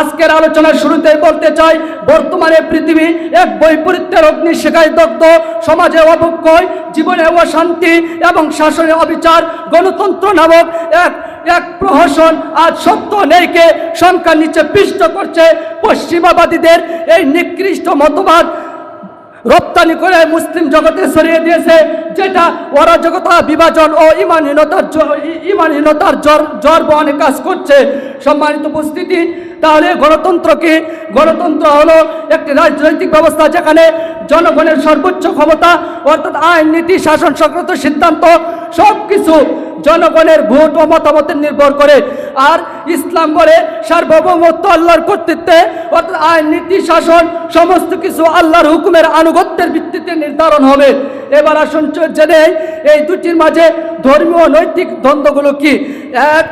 আজকের আলোচনার শুরুতে বলতে চাই, বর্তমানে পৃথিবী এক বৈপরীত্যের অগ্নি শেখায় দগ্ধ, সমাজে অবক্ষয়, জীবনে অশান্তি এবং শাসনে অবিচার, গণতন্ত্র নামক এক এক প্রহসন আজ সত্য নেইকে সংখ্যার নিচে পিষ্ট করছে পশ্চিমাবাদীদের। এই নিকৃষ্ট মতবাদ রপ্তানি করে মুসলিম জগতে সরিয়ে দিয়েছে, যেটা অরাজকতা, বিভাজন ও ইমানহীনতার ইমানহীনতার জ্বর জ্বর বহনে কাজ করছে। সম্মানিত উপস্থিতি তাহলে গণতন্ত্র কি গণতন্ত্র হলো একটি রাজনৈতিক ব্যবস্থা যেখানে জনগণের সর্বোচ্চ ক্ষমতা, অর্থাৎ আইন, নীতি, শাসন, সংক্রান্ত সিদ্ধান্ত সব কিছু জনগণের ভোট ও মতামতের নির্ভর করে। আর ইসলাম বলে সার্বভৌমত্ব আল্লাহর কর্তৃত্বে, অর্থাৎ আইন, নীতি, শাসন, সমস্ত কিছু আল্লাহর হুকুমের আনুগত্যের ভিত্তিতে নির্ধারণ হবে। এবার আসুন জেনে, এই দুটির মাঝে ধর্মীয় নৈতিক দ্বন্দ্বগুলো কি? এক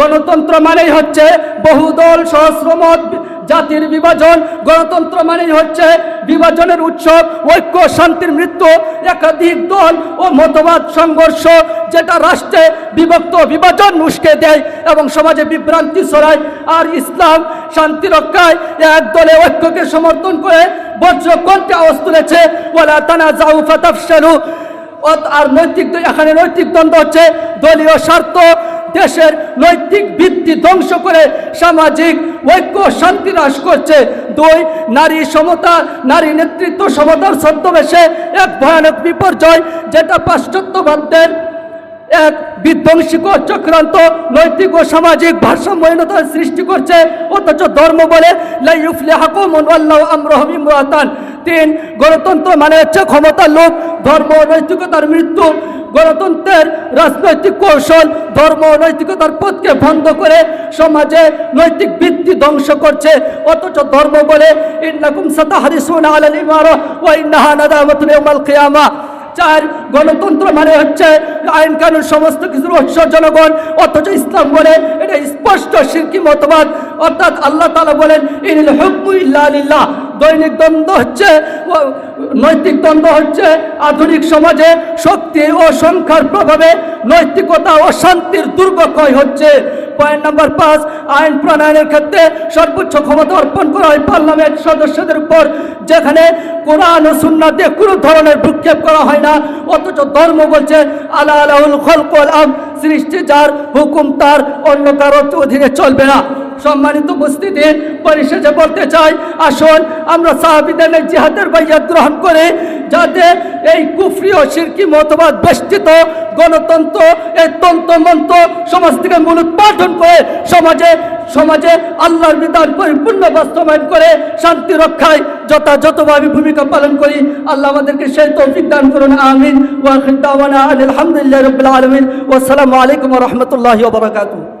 গণতন্ত্র মানেই হচ্ছে বহুদল সহস্রমত জাতির বিভাজন। গণতন্ত্র মানেই হচ্ছে বিভাজনের উৎসব, ঐক্য, শান্তির মৃত্যু, একাধিক দল ও মতবাদ সংঘর্ষ, যেটা রাষ্ট্রে বিভক্ত বিভাজন উস্কে দেয় এবং সমাজে বিভ্রান্তি ছড়ায়। আর ইসলাম শান্তি রক্ষায় এক দলে ঐক্যকে সমর্থন করে বজ্র কণ্ঠে আওয়াজ তুলেছে ওলা তানা জাউ অত- আর নৈতিক এখানে নৈতিক দ্বন্দ্ব হচ্ছে। দলীয় স্বার্থ দেশের নৈতিক ভিত্তি ধ্বংস করে সামাজিক ঐক্য শান্তি হ্রাস করছে। দুই, নারী সমতা, নারী নেতৃত্ব সমতার ছদ্মবেশে এক ভয়ানক বিপর্যয়, যেটা পাশ্চাত্যবাদদের এক বিধ্বংসীকর চক্রান্ত, নৈতিক ও সামাজিক ভারসাম্যহীনতার সৃষ্টি করছে। অথচ ধর্ম বলে তিন, গণতন্ত্র মানে হচ্ছে ক্ষমতার লোক ধর্ম নৈতিকতার মৃত্যু। গণতন্ত্রের রাজনৈতিক কৌশল, ধর্ম, নৈতিকতার পথকে বন্ধ করে সমাজে নৈতিক ভিত্তি ধ্বংস করছে। অথচ ধর্ম বলে চার, গণতন্ত্র মানে হচ্ছে আইন কানুন, সমস্ত কিছুর উৎস জনগণ। অথচ ইসলাম বলে, এটা স্পষ্ট সিরকি মতবাদ। অর্থাৎ আল্লাহ তালা বলেন, ইনিল হুকমু ইল্লা দৈনিক দ্বন্দ্ব হচ্ছে নৈতিক দ্বন্দ্ব হচ্ছে, আধুনিক সমাজে শক্তি ও সংখ্যার প্রভাবে নৈতিকতা ও শান্তির দুর্গক্ষয় হচ্ছে। পয়েন্ট নাম্বার পাঁচ, আইন প্রণয়নের ক্ষেত্রে সর্বোচ্চ ক্ষমতা অর্পণ করা হয় পার্লামেন্ট সদস্যদের উপর, যেখানে কোরআন ও সুন্নাতে কোনো ধরনের ভ্রুক্ষেপ করা হয় না। অথচ ধর্ম বলছে, আল্লাহ আলাহুল খলকল আম সৃষ্টি যার হুকুম তার অন্য কারও অধীনে চলবে না। সম্মানিত উপস্থিতি পরিশেষে বলতে চাই, আসুন আমরা সাহাবিদের জিহাদের বাইয়া গ্রহণ করে যাতে এই কুফরি ও সিরকি মতবাদ বেষ্টিত গণতন্ত্র, এই তন্ত্রমন্ত্র সমাজ থেকে মূলোৎপাদন করে সমাজে সমাজে আল্লাহর বিধান পরিপূর্ণ বাস্তবায়ন করে শান্তি রক্ষায় যথাযথভাবে ভূমিকা পালন করি। আল্লাহ আমাদেরকে সেই তৌফিক দান করুন। আমিন। ওয়া আলহামদুলিল্লাহ রবিল আলমিন। ওসালামু আলাইকুম রহমতুল্লাহ বারকাতুহ।